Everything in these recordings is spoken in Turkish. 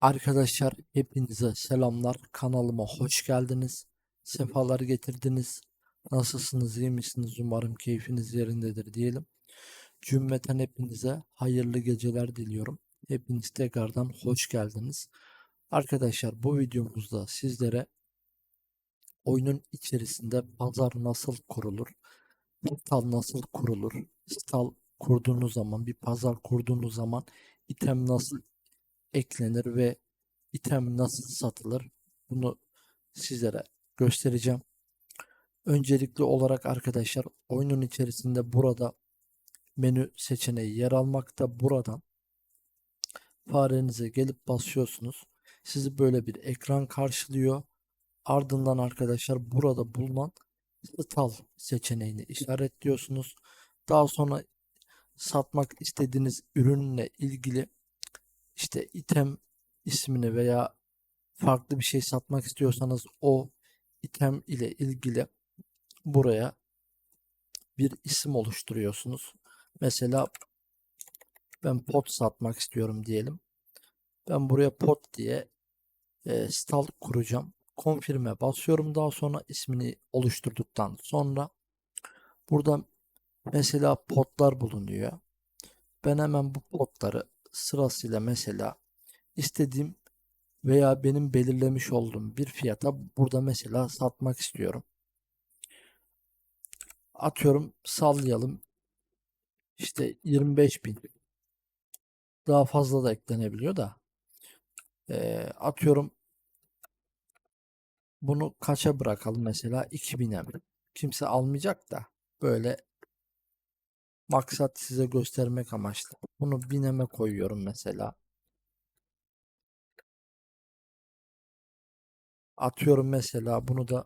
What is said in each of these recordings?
Arkadaşlar hepinize selamlar. Kanalıma hoş geldiniz. Sefalar getirdiniz. Nasılsınız, iyi misiniz? Umarım keyfiniz yerindedir diyelim. Cümleten hepinize hayırlı geceler diliyorum. Hepiniz tekrardan hoş geldiniz. Arkadaşlar bu videomuzda sizlere oyunun içerisinde pazar nasıl kurulur, stal nasıl kurulur, stal kurduğunuz zaman, bir pazar kurduğunuz zaman item nasıl eklenir ve item nasıl satılır bunu sizlere göstereceğim. Öncelikli olarak arkadaşlar oyunun içerisinde burada menü seçeneği yer almakta. Buradan farenize gelip basıyorsunuz. Sizi böyle bir ekran karşılıyor. Ardından arkadaşlar burada bulunan stal seçeneğini işaretliyorsunuz. Daha sonra satmak istediğiniz ürünle ilgili işte item ismini veya farklı bir şey satmak istiyorsanız o item ile ilgili buraya bir isim oluşturuyorsunuz. Mesela ben pot satmak istiyorum diyelim. Ben buraya pot diye e, stal kuracağım. Confirm'e basıyorum. Daha sonra ismini oluşturduktan sonra burada mesela potlar bulunuyor. Ben hemen bu potları sırasıyla mesela istediğim veya benim belirlemiş olduğum bir fiyata burada mesela satmak istiyorum. Atıyorum sallayalım işte 25 bin daha fazla da eklenebiliyor da e, atıyorum bunu kaça bırakalım mesela 2000'e mi? Kimse almayacak da böyle maksat size göstermek amaçlı. Bunu bineme koyuyorum mesela. Atıyorum mesela bunu da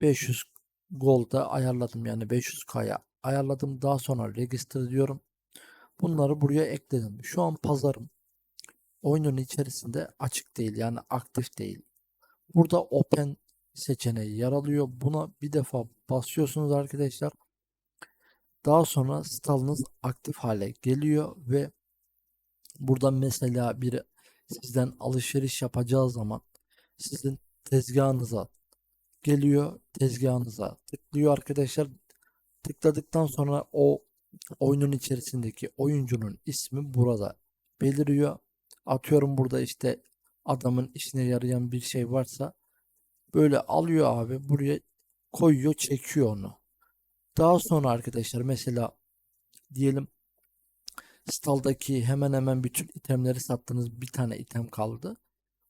500 Gold'a ayarladım yani 500K'ya ayarladım. Daha sonra register diyorum. Bunları buraya ekledim. Şu an pazarım oyunun içerisinde açık değil yani aktif değil. Burada open seçeneği yer alıyor. Buna bir defa basıyorsunuz arkadaşlar. Daha sonra stalınız aktif hale geliyor ve burada mesela biri sizden alışveriş yapacağı zaman sizin tezgahınıza geliyor. Tezgahınıza tıklıyor arkadaşlar. Tıkladıktan sonra o oyunun içerisindeki oyuncunun ismi burada beliriyor. Atıyorum burada işte adamın işine yarayan bir şey varsa böyle alıyor abi buraya koyuyor çekiyor onu. Daha sonra arkadaşlar mesela diyelim staldaki hemen hemen bütün itemleri sattınız bir tane item kaldı.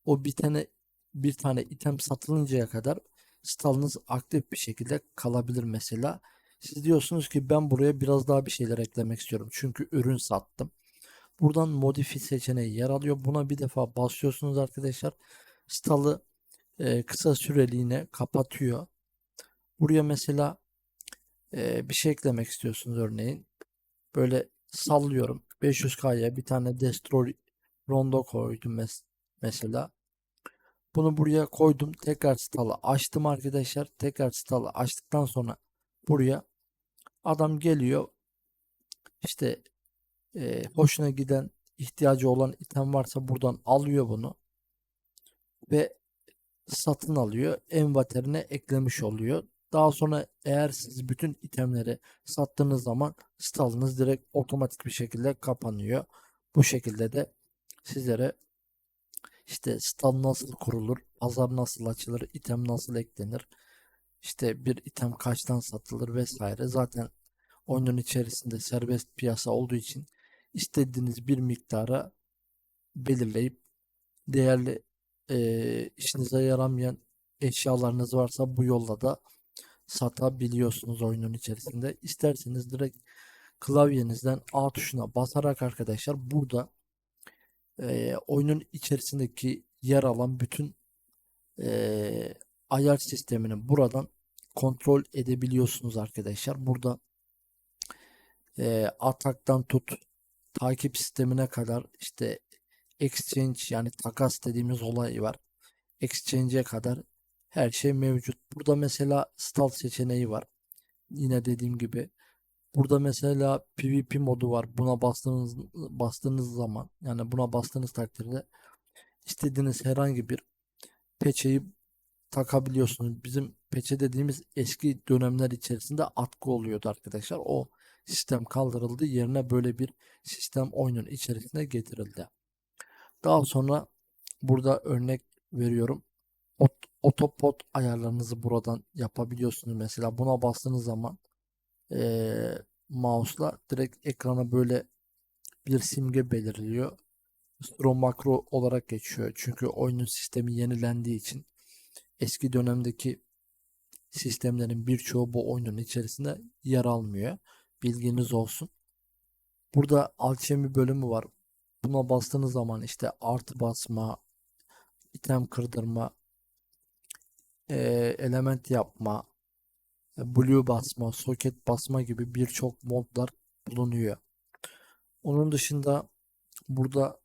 O bir tane bir tane item satılıncaya kadar stalınız aktif bir şekilde kalabilir mesela. Siz diyorsunuz ki ben buraya biraz daha bir şeyler eklemek istiyorum. Çünkü ürün sattım. Buradan modifi seçeneği yer alıyor. Buna bir defa basıyorsunuz arkadaşlar. Stalı kısa süreliğine kapatıyor. Buraya mesela e, bir şey eklemek istiyorsunuz örneğin. Böyle sallıyorum. 500K'ya bir tane Destroy Rondo koydum mes mesela. Bunu buraya koydum. Tekrar stalı açtım arkadaşlar. Tekrar stalı açtıktan sonra buraya adam geliyor. İşte e, hoşuna giden ihtiyacı olan item varsa buradan alıyor bunu ve satın alıyor. Envaterine eklemiş oluyor. Daha sonra eğer siz bütün itemleri sattığınız zaman stalınız direkt otomatik bir şekilde kapanıyor. Bu şekilde de sizlere işte stal nasıl kurulur, pazar nasıl açılır, item nasıl eklenir, işte bir item kaçtan satılır vesaire. Zaten oyunun içerisinde serbest piyasa olduğu için istediğiniz bir miktara belirleyip değerli e, işinize yaramayan eşyalarınız varsa bu yolla da satabiliyorsunuz oyunun içerisinde. İsterseniz direkt klavyenizden A tuşuna basarak arkadaşlar burada e, oyunun içerisindeki yer alan bütün e, ayar sistemini buradan kontrol edebiliyorsunuz arkadaşlar. Burada e, ataktan tut takip sistemine kadar işte exchange yani takas dediğimiz olay var. Exchange'e kadar her şey mevcut. Burada mesela stall seçeneği var. Yine dediğim gibi Burada mesela PvP modu var. Buna bastığınız bastığınız zaman yani buna bastığınız takdirde istediğiniz herhangi bir peçeyi takabiliyorsunuz. Bizim peçe dediğimiz eski dönemler içerisinde atkı oluyordu arkadaşlar. O sistem kaldırıldı. Yerine böyle bir sistem oyunun içerisine getirildi. Daha sonra burada örnek veriyorum. Ot- Otopod ayarlarınızı buradan yapabiliyorsunuz. Mesela buna bastığınız zaman eee mouse'la direkt ekrana böyle bir simge belirliyor. Stro makro olarak geçiyor. Çünkü oyunun sistemi yenilendiği için eski dönemdeki sistemlerin birçoğu bu oyunun içerisinde yer almıyor. Bilginiz olsun. Burada alchemy bölümü var. Buna bastığınız zaman işte artı basma, item kırdırma, element yapma, blue basma, soket basma gibi birçok modlar bulunuyor. Onun dışında burada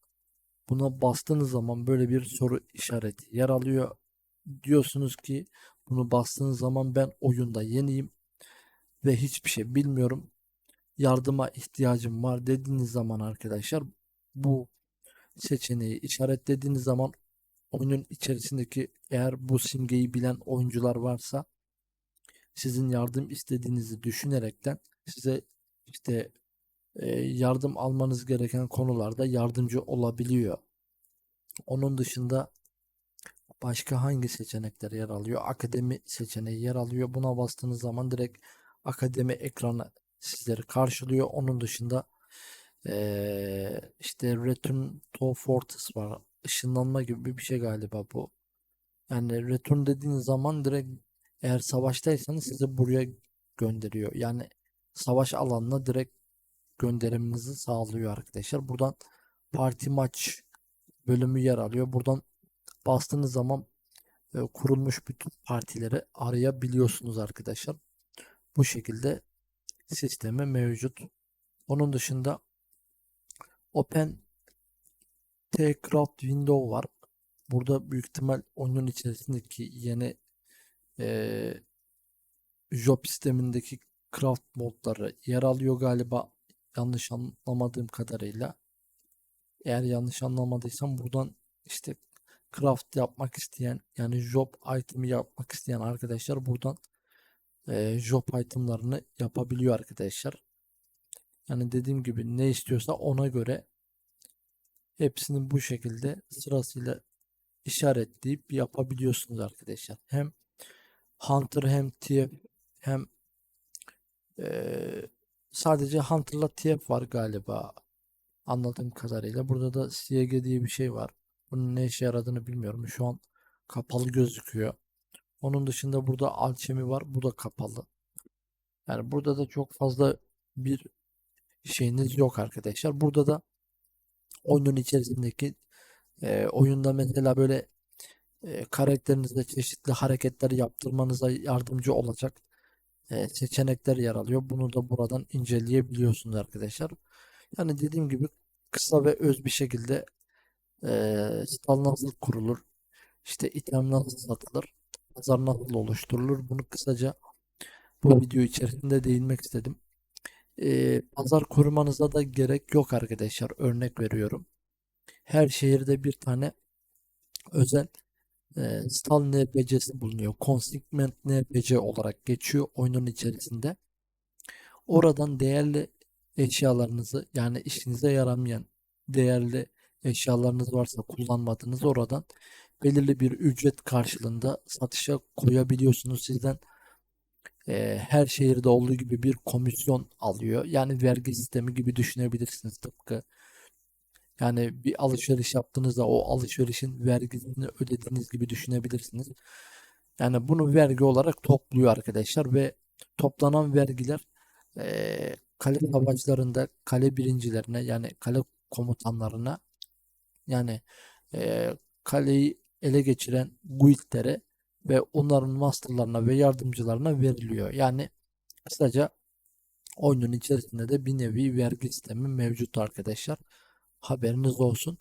buna bastığınız zaman böyle bir soru işareti yer alıyor. Diyorsunuz ki bunu bastığınız zaman ben oyunda yeniyim ve hiçbir şey bilmiyorum. Yardıma ihtiyacım var dediğiniz zaman arkadaşlar bu seçeneği işaretlediğiniz zaman oyunun içerisindeki eğer bu simgeyi bilen oyuncular varsa sizin yardım istediğinizi düşünerekten size işte e, yardım almanız gereken konularda yardımcı olabiliyor. Onun dışında başka hangi seçenekler yer alıyor? Akademi seçeneği yer alıyor. Buna bastığınız zaman direkt akademi ekranı sizleri karşılıyor. Onun dışında e, işte Return to Fortress var. Işınlanma gibi bir şey galiba bu. Yani return dediğiniz zaman direkt eğer savaştaysanız sizi buraya gönderiyor. Yani savaş alanına direkt gönderiminizi sağlıyor arkadaşlar. Buradan parti maç bölümü yer alıyor. Buradan bastığınız zaman e, kurulmuş bütün partileri arayabiliyorsunuz arkadaşlar. Bu şekilde sistemi mevcut. Onun dışında Open T-Craft Window var. Burada büyük ihtimal oyunun içerisindeki yeni e, job sistemindeki craft modları yer alıyor galiba yanlış anlamadığım kadarıyla. Eğer yanlış anlamadıysam buradan işte craft yapmak isteyen yani job itemi yapmak isteyen arkadaşlar buradan e, job itemlarını yapabiliyor arkadaşlar. Yani dediğim gibi ne istiyorsa ona göre hepsini bu şekilde sırasıyla işaretleyip yapabiliyorsunuz arkadaşlar. Hem Hunter hem TF hem eee, sadece Hunter'la TF var galiba anladığım kadarıyla. Burada da CG diye bir şey var. Bunun ne işe yaradığını bilmiyorum. Şu an kapalı gözüküyor. Onun dışında burada alchemy var. Bu da kapalı. Yani burada da çok fazla bir şeyiniz yok arkadaşlar. Burada da oyunun içerisindeki e, oyunda mesela böyle e, karakterinizde çeşitli hareketler yaptırmanıza yardımcı olacak e, seçenekler yer alıyor. Bunu da buradan inceleyebiliyorsunuz arkadaşlar. Yani dediğim gibi kısa ve öz bir şekilde e, stal nasıl kurulur, işte item nasıl satılır, pazar nasıl oluşturulur bunu kısaca bu video içerisinde değinmek istedim. E, pazar kurmanıza da gerek yok arkadaşlar. Örnek veriyorum. Her şehirde bir tane özel e, Stal NPC'si bulunuyor. Consignment NPC olarak geçiyor oyunun içerisinde. Oradan değerli eşyalarınızı yani işinize yaramayan değerli eşyalarınız varsa kullanmadığınız oradan belirli bir ücret karşılığında satışa koyabiliyorsunuz. Sizden e, her şehirde olduğu gibi bir komisyon alıyor. Yani vergi sistemi gibi düşünebilirsiniz tıpkı yani bir alışveriş yaptığınızda o alışverişin vergisini ödediğiniz gibi düşünebilirsiniz. Yani bunu vergi olarak topluyor arkadaşlar ve toplanan vergiler eee, kale savaşlarında kale birincilerine yani kale komutanlarına yani eee, kaleyi ele geçiren guildlere ve onların masterlarına ve yardımcılarına veriliyor. Yani kısaca oyunun içerisinde de bir nevi vergi sistemi mevcut arkadaşlar. Haberiniz olsun.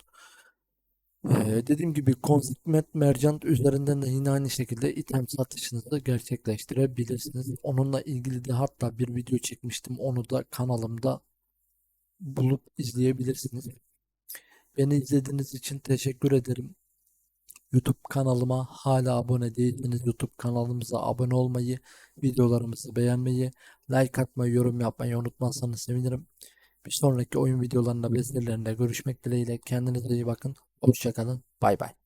Ee, dediğim gibi Consignment Merchant üzerinden de yine aynı şekilde item satışınızı gerçekleştirebilirsiniz. Onunla ilgili de hatta bir video çekmiştim. Onu da kanalımda bulup izleyebilirsiniz. Beni izlediğiniz için teşekkür ederim. YouTube kanalıma hala abone değilseniz YouTube kanalımıza abone olmayı, videolarımızı beğenmeyi, like atmayı, yorum yapmayı unutmazsanız sevinirim. Bir sonraki oyun videolarında ve serilerinde görüşmek dileğiyle. Kendinize iyi bakın. Hoşçakalın. Bay bay.